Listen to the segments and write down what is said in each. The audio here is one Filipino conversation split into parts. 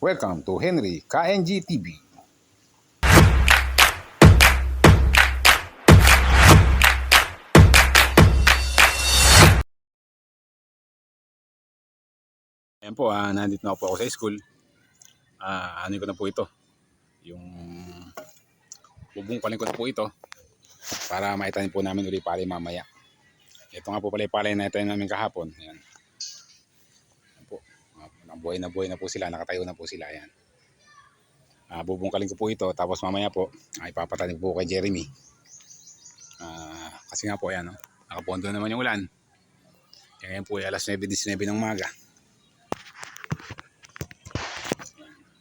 Welcome to Henry KNG TV. Ayan po, ah, nandito na po ako sa school. Ah, ano ko na po ito? Yung bubungkalin ko na po ito para maitanim po namin ulit palay mamaya. Ito nga po pala yung palay na itanim namin kahapon. Ayan. Buhay na buhay na po sila, nakatayo na po sila. Ayan. Ah, bubungkalin ko po ito tapos mamaya po ay papatanim po kay Jeremy. Ah, kasi nga po ayan, no? nakapondo naman yung ulan. Kaya ngayon po ay alas 9.19 ng umaga.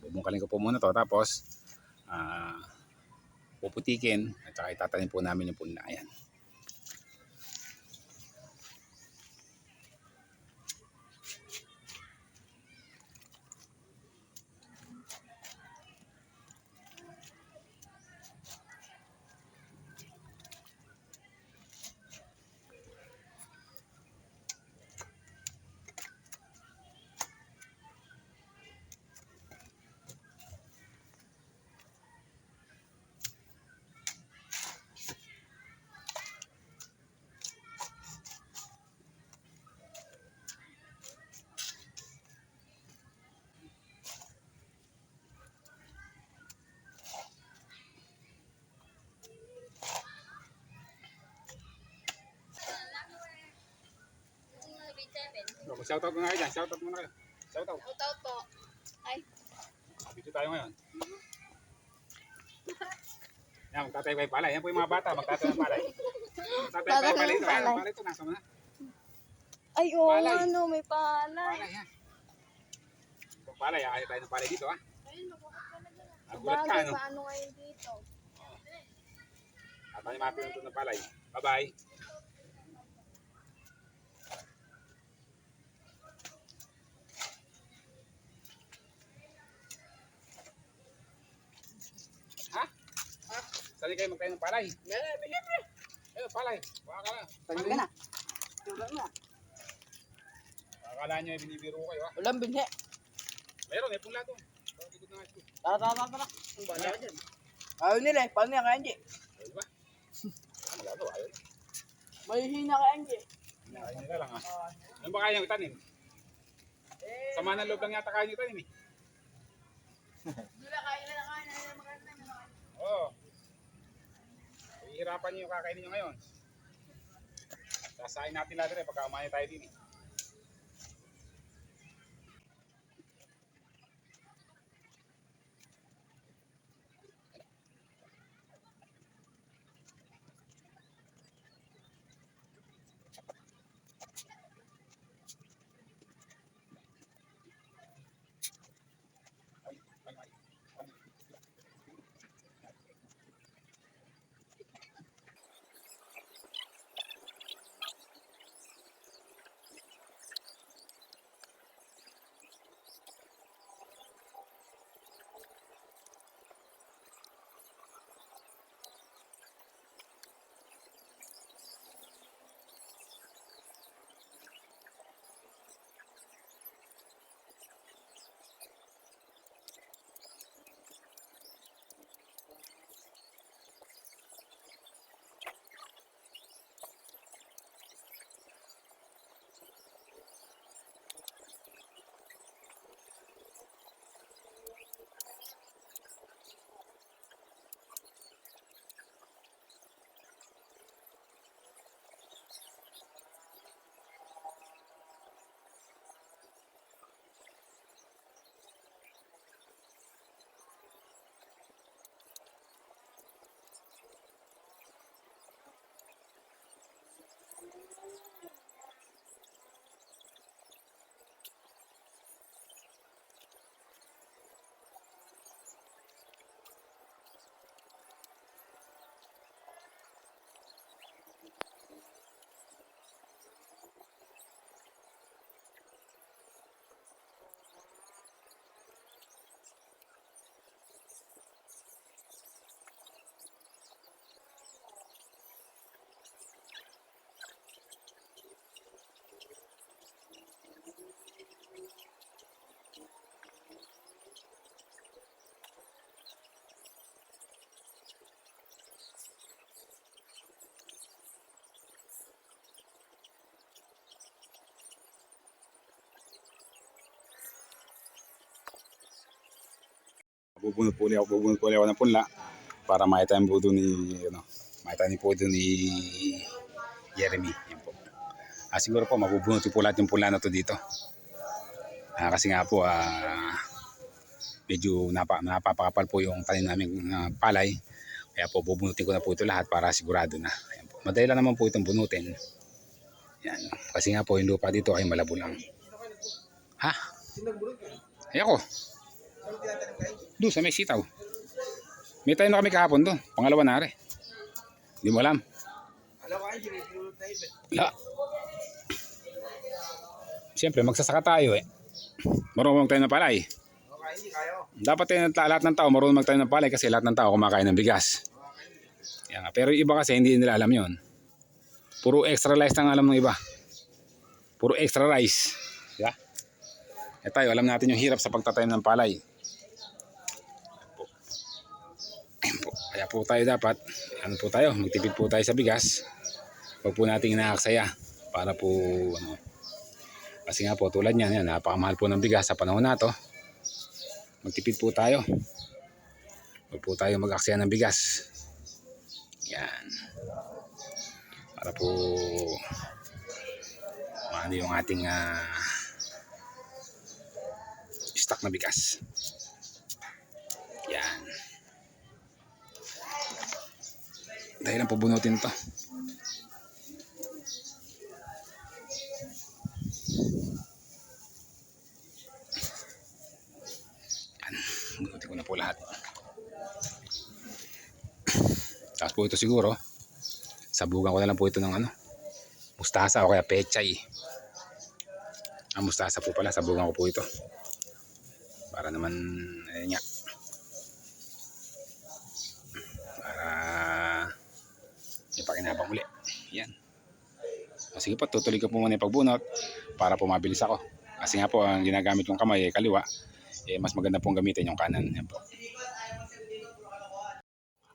bubungkalin ko po muna to tapos ah puputikin at saka itatanim po namin yung punla ayan so, shoutout muna kayo dyan shoutout muna kayo shoutout Shoutout po. Ay, dito tayo ngayon yan magtatay kayo palay yan po yung mga bata magtatay ng palay magtatay Tatay palay ng ito palay. palay ito nasa mga ay oo Palay. ano, may palay. palay yan Kung palay ayaw tayo ng palay dito ha nagulat ka Bagay, ano paano ngayon dito? Tatanim natin ito ng palay. Bye-bye. Sali kayo magtayo ng palay? Eh, palay. Baka ka na. Tagal ka na. Tagal na. Akala nyo ay binibiro kayo ha? Walang binhi. Meron, may pula high school. Tara, tara, tara. Bala ka dyan. Ayaw nila eh. Paano yan kay Angie? Ayun ba? Ah, magagawa yun. Mahihina kay Angie. Hinakain nila lang ha. Ano ba kaya nyo itanim? Sama ng loob lang yata kaya nyo itanim eh. Oo. Hihirapan niyo kakainin niyo ngayon. Sasain natin lahat rin pagka umaya tayo din eh. Bubunot po ulit ako, bubunot po ulit ako ng punla para makita yung budo ni, ano, makita ni po ni Jeremy. Yan po. Ah, siguro po, mabubunot po lahat yung punla na to dito. Ah, kasi nga po, ah, medyo napa, napapakapal po yung tanim namin ah, palay. Kaya po, bubunutin ko na po ito lahat para sigurado na. Ayan po. Madali lang naman po itong bunutin. Yan. Kasi nga po, yung lupa dito ay malabo lang. Ha? Ay ako. Doon sa may sitaw. May tayo na kami kahapon doon. Pangalawa na rin. Hindi mo alam. Wala. Siyempre, magsasaka tayo eh. Marunong magtayo ng palay. Dapat tayo, lahat ng tao marunong magtayo ng palay kasi lahat ng tao kumakain ng bigas. Yan. Pero yung iba kasi hindi nila alam yon. Puro extra rice lang alam ng iba. Puro extra rice. Diba? Eh tayo, alam natin yung hirap sa pagtatayo ng palay. Ayan po. Ayan po. Kaya po tayo dapat, ano po tayo, magtipid po tayo sa bigas. Huwag po nating inaaksaya para po, ano, kasi nga po tulad niyan, yan, napakamahal po ng bigas sa panahon na to. Magtipid po tayo. Huwag po tayo mag-aksaya ng bigas. Yan. Para po maano yung ating ah, stock na bigas. Dahil lang pubunutin to. Bunutin ko na po lahat. Tapos po ito siguro, sabugan ko na lang po ito ng ano, mustasa o kaya pechay. Ang mustasa po pala, sabugan ko po ito. Para naman, ayun nga. Para ipakinabang uli. Yan. O sige po, tutuloy ko po muna yung pagbunot para po mabilis ako. Kasi nga po, ang ginagamit kong kamay ay kaliwa, eh, mas maganda pong gamitin yung kanan. Yan po.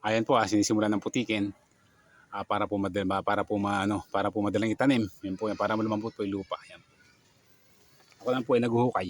Ayan po, ah, sinisimulan ng putikin ah, para po madal para po maano, para po madalang itanim. Yan po, para malumambot po yung lupa. Yan. Ako lang po ay naghuhukay.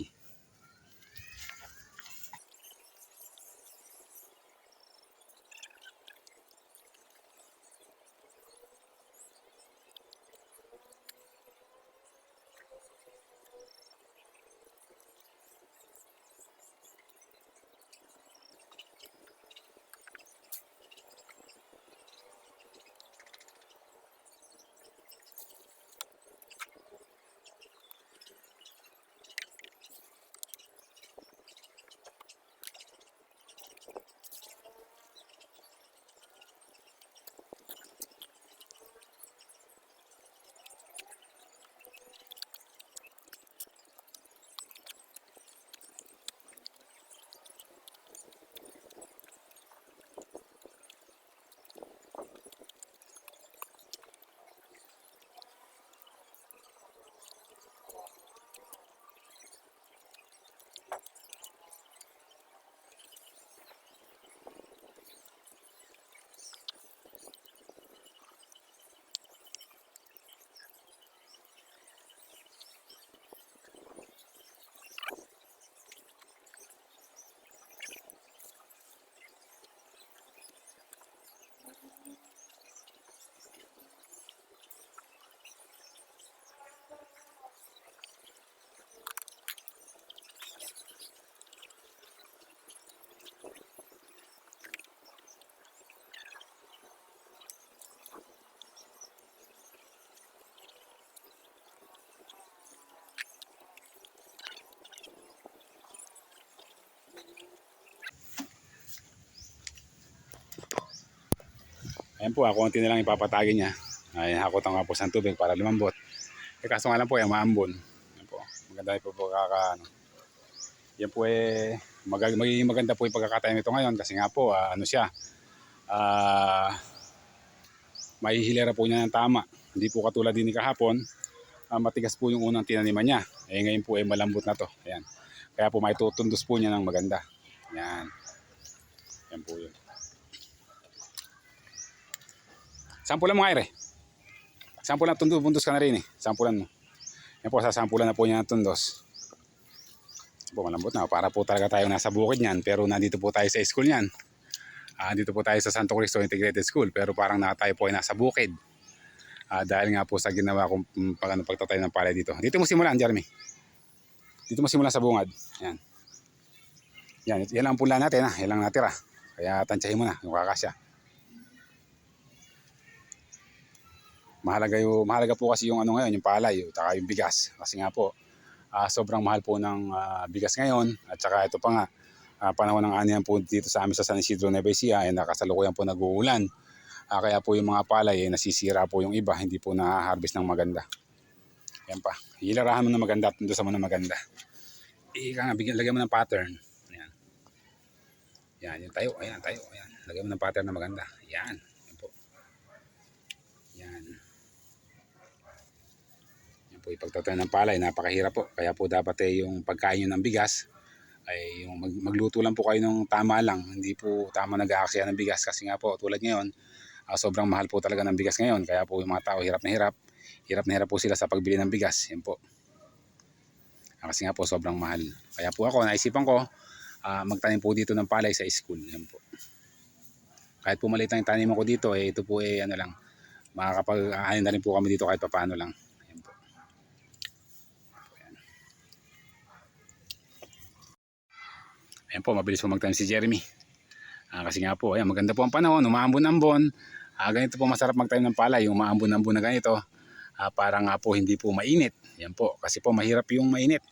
Ayan po, ako konti na lang ipapatagin niya. Ay, hakutan nga po sa tubig para lumambot. Eh, kaso nga lang po, yung maambon. Ayan po, maganda po po kaka, ano. Yan po eh, mag magiging maganda po yung pagkakatayo nito ngayon kasi nga po, ah, ano siya, ah, mahihilera po niya ng tama. Hindi po katulad din ni kahapon, ah, matigas po yung unang tinaniman niya. Eh ngayon po eh malambot na to. Ayan. Kaya po may tutundos po niya ng maganda. Yan. Yan po yun. Sampulan mo nga ere. Sampulan tundos, bundos ka na rin eh. Sampulan mo. Yan po, sasampulan na po niya ng tundos. po, malambot na. Para po talaga tayo nasa bukid niyan. Pero nandito po tayo sa school niyan. Ah, dito po tayo sa Santo Cristo Integrated School. Pero parang na tayo po ay nasa bukid. Ah, dahil nga po sa ginawa kong mm, pag, ano, pagtatayo ng palay dito. Dito mo simulan, Jeremy. Dito mo simulan sa bungad. Yan. Yan, yan lang ang pula natin. Ha? Yan lang natira. Kaya tansyahin mo na yung kakasya. Mahalaga, yung, mahalaga po kasi yung ano ngayon, yung palay, yung, taka yung bigas. Kasi nga po, ah, sobrang mahal po ng ah, bigas ngayon. At saka ito pa nga, ah, panahon ng anihan po dito sa amin sa San Isidro Nueva Ecija, ay nakasalukuyan po nag-uulan. Ah, kaya po yung mga palay, eh, nasisira po yung iba, hindi po na-harvest ng maganda. Yan pa. Hilarahan mo na maganda at sa mo na maganda. Ika nga, bigyan, lagyan mo ng pattern. Ayan. Yan, yung tayo. Ayan, tayo. Ayan. Lagyan mo ng pattern na maganda. Yan. Yan po. Yan. Yan po, ipagtatayo ng palay, napakahirap po. Kaya po dapat eh, yung pagkain nyo ng bigas, ay yung mag, magluto lang po kayo ng tama lang. Hindi po tama nag-aaksaya ng bigas. Kasi nga po, tulad ngayon, ah, sobrang mahal po talaga ng bigas ngayon. Kaya po yung mga tao hirap na hirap. Hirap na hirap po sila sa pagbili ng bigas. Yan po. Ah, kasi nga po, sobrang mahal. Kaya po ako, naisipan ko, ah, magtanim po dito ng palay sa school. Yan po. Kahit po maliit lang yung tanim ko dito, eh, ito po eh, ano lang, makakapag-aanin na rin po kami dito kahit papaano lang. Ayan po, mabilis po magtanim si Jeremy. Ah, kasi nga po, ayan, maganda po ang panahon, umaambon-ambon. Ah, ganito po masarap magtanim ng palay, yung umaambon-ambon na ganito. Ah, para nga po hindi po mainit. Yan po, kasi po mahirap yung mainit.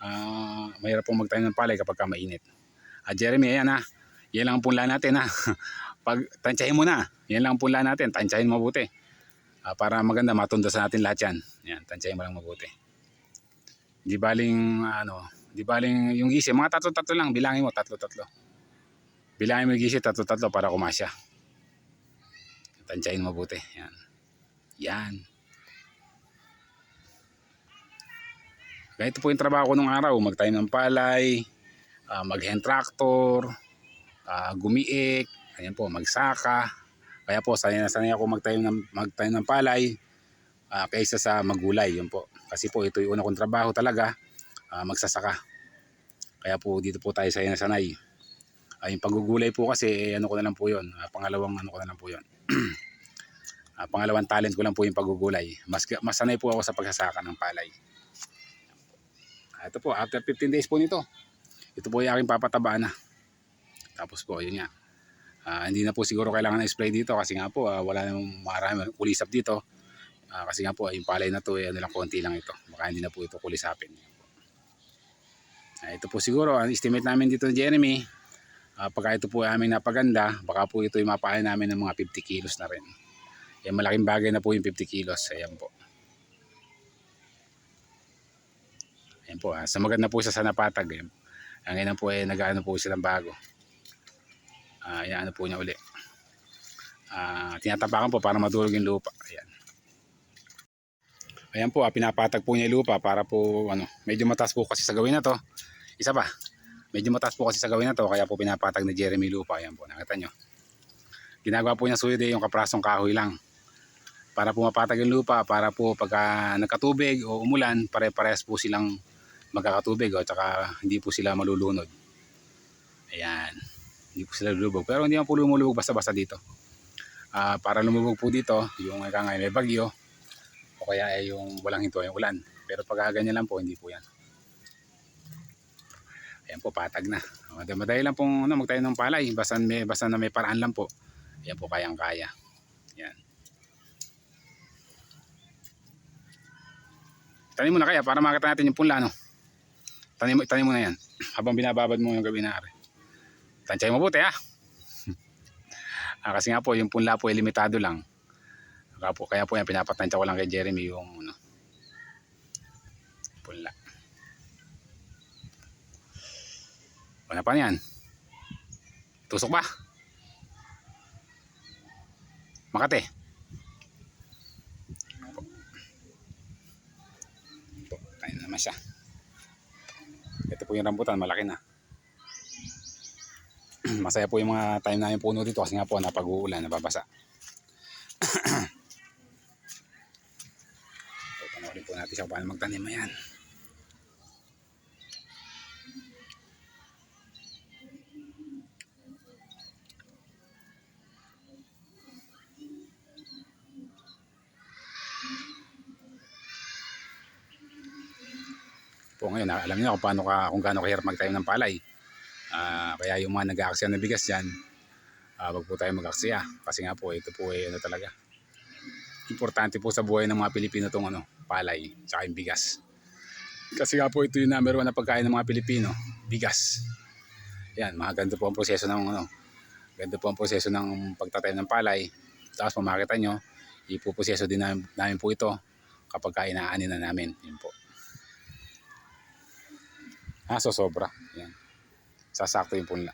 Ah, mahirap po magtanim ng palay kapag ka mainit. Ah, Jeremy, ayan ha. Yan lang ang punla natin ha. Pag tansyahin mo na, yan lang ang punla natin. Tansyahin mabuti. Ah, para maganda, matunda sa natin lahat yan. Yan, tansyahin mo lang mabuti. Di baling, ano, di baling yung gisi. Mga tatlo-tatlo lang, bilangin mo, tatlo-tatlo. Bilangin mo yung gisi, tatlo-tatlo para kumasya. Tansyahin mo mabuti. Yan. Yan. Ganito po yung trabaho ko nung araw. Magtayo ng palay, ah, mag-hand tractor, ah, gumiik, ayan po, magsaka. Kaya po, sanay na sanay ako magtayo ng, magtayo ng palay ah, kaysa sa magulay. Yun po. Kasi po, ito yung una kong trabaho talaga, ah, magsasaka. Kaya po, dito po tayo sanay na sanay. Ah, yung paggugulay po kasi, eh, ano ko na lang po yun. Ah, pangalawang ano ko na lang po yun. Ah, pangalawang talent ko lang po yung paggugulay. Mas, mas sanay po ako sa pagsasaka ng palay. Ah, ito po, after 15 days po nito, ito po yung aking papatabaan na. Tapos po, yun nga. Ah, hindi na po siguro kailangan na spray dito kasi nga po, ah, wala namang marami kulisap dito. Ah, kasi nga po, yung palay na to, eh, ano lang, konti lang ito. Baka hindi na po ito kulisapin. Ah, ito po siguro, ang estimate namin dito ni Jeremy, ah, pagka ito po ay aming napaganda, baka po ito yung mapain namin ng mga 50 kilos na rin. Yan, malaking bagay na po yung 50 kilos. Ayan po. Ayan po, ah, sa maganda po sa Sanapatag. Ayan. Ang ina po ay nag-ano po silang bago. Ah, yan ano po niya uli. Ah, tinatapakan po para madurog yung lupa. Ayan. Ayan po, ah, pinapatag po niya yung lupa para po ano, medyo mataas po kasi sa gawin na to. Isa pa. Medyo mataas po kasi sa gawin na to kaya po pinapatag ni Jeremy lupa. Ayan po, nakita nyo. Ginagawa po niya suyod eh, yung kaprasong kahoy lang. Para po mapatag yung lupa, para po pagka nagkatubig o umulan, pare-parehas po silang magkakatubig o tsaka hindi po sila malulunod. Ayan. Hindi po sila lulubog. Pero hindi man po lumulubog basta-basta dito. Ah, para lumubog po dito, yung ika nga may bagyo o kaya ay yung walang hinto yung ulan. Pero pag ganyan lang po, hindi po yan. Ayan po, patag na. Madali, lang pong ano, magtayo ng palay. Basta, may, basta na may paraan lang po. Ayan po, kayang-kaya. Yan. Tanim mo na kaya para makita natin yung punla, no? Tanim, tanim mo yan. Habang binababad mo yung gabi na ari. Tansyahin mo buti, ha? ah, kasi nga po, yung punla po ay limitado lang. Kaya po, kaya po yan, pinapatansya ko lang kay Jeremy yung ano, punla. Wala pa yan. Tusok ba? Makate. Ito, kain naman siya. Ito po yung rambutan, malaki na. Masaya po yung mga time namin puno dito kasi nga po napag-uulan, nababasa. so, panoorin po natin siya kung paano magtanim yan. Ngayon, ah, alam niyo kung paano ka, kung gaano kahirap magtayo ng palay. Ah, kaya yung mga nag-aaksaya ng bigas dyan, ah, wag po tayo mag-aksaya. Kasi nga po, ito po ay ano talaga. Importante po sa buhay ng mga Pilipino tong ano, palay, tsaka yung bigas. Kasi nga po ito yung number one na pagkain ng mga Pilipino, bigas. Yan, mga ganito po ang proseso ng ano, ganito po ang proseso ng pagtatayo ng palay. Tapos mamakita nyo, ipuproseso din namin, namin po ito kapag kainaanin na namin. Yun po. Ah, so sobra. Yan. Sasakto yung punla.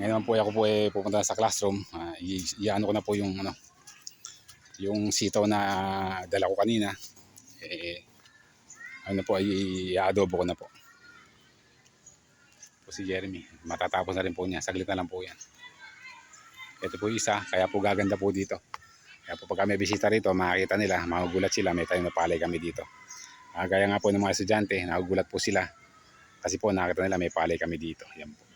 Ngayon naman po ako po eh, pupunta sa classroom. Ah, i- iano ko na po yung ano, yung sitaw na dala ko kanina. Eh, ano po, i-adobo ko na po. Po si Jeremy. Matatapos na rin po niya. Saglit na lang po yan. Ito po isa, kaya po gaganda po dito. Kaya po pag may bisita rito, makakita nila, magugulat sila, may tayo na palay kami dito. Ah, gaya nga po ng mga estudyante, nagugulat po sila. Kasi po nakita nila may palay kami dito. Yan po.